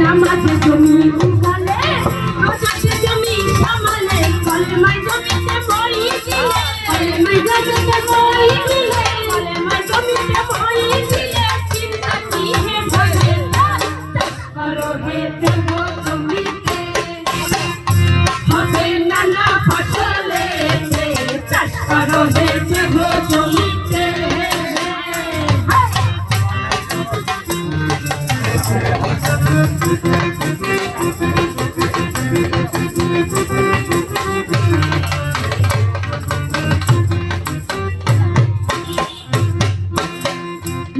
নামাজে জমি উগালে রাজাতে জমি সামালে সামালে কলেমায় জমিতে বই দিলে কলেমায় রাজাতে বই দিলে কলেমায় জমিতে বই দিলে চিন্তা কি হে ভরে করো হে দেব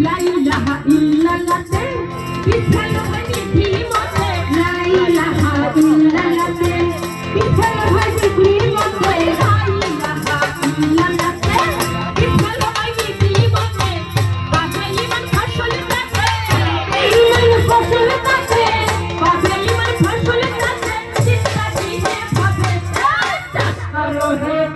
La ilaha illallah,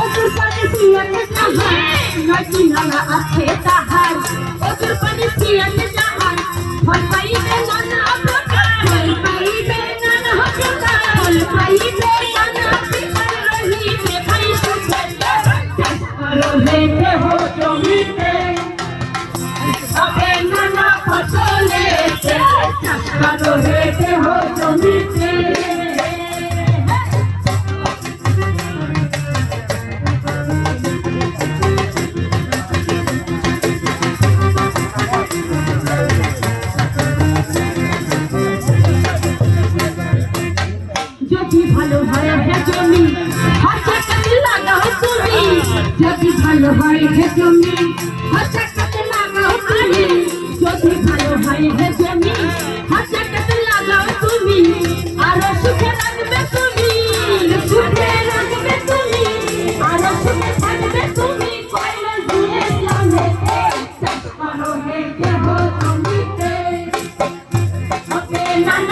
অজুর পানি ছিয়াতে তাহার নদী নালা আছে তাহার। অজুর পানি ছিয়াতে তাহার ফল পাইবে নানা প্রকার। ফল পাইবে নানা প্রকার। ফল পাইবে হাতে কাটে লাগাও তুমি যদি ভালো হয় হে জমি হাতে কাটে লাগাও তুমি যদি ভালো হয় হে জমি হাতে কাটে লাগাও তুমি আরও সুখে রাখবে তুমি সুখে রাখবে তুমি আরও সুখে থাকবে তুমি কয়লা দিয়ে জানে চাষ করো হে দেহ জমিতে হবে নানা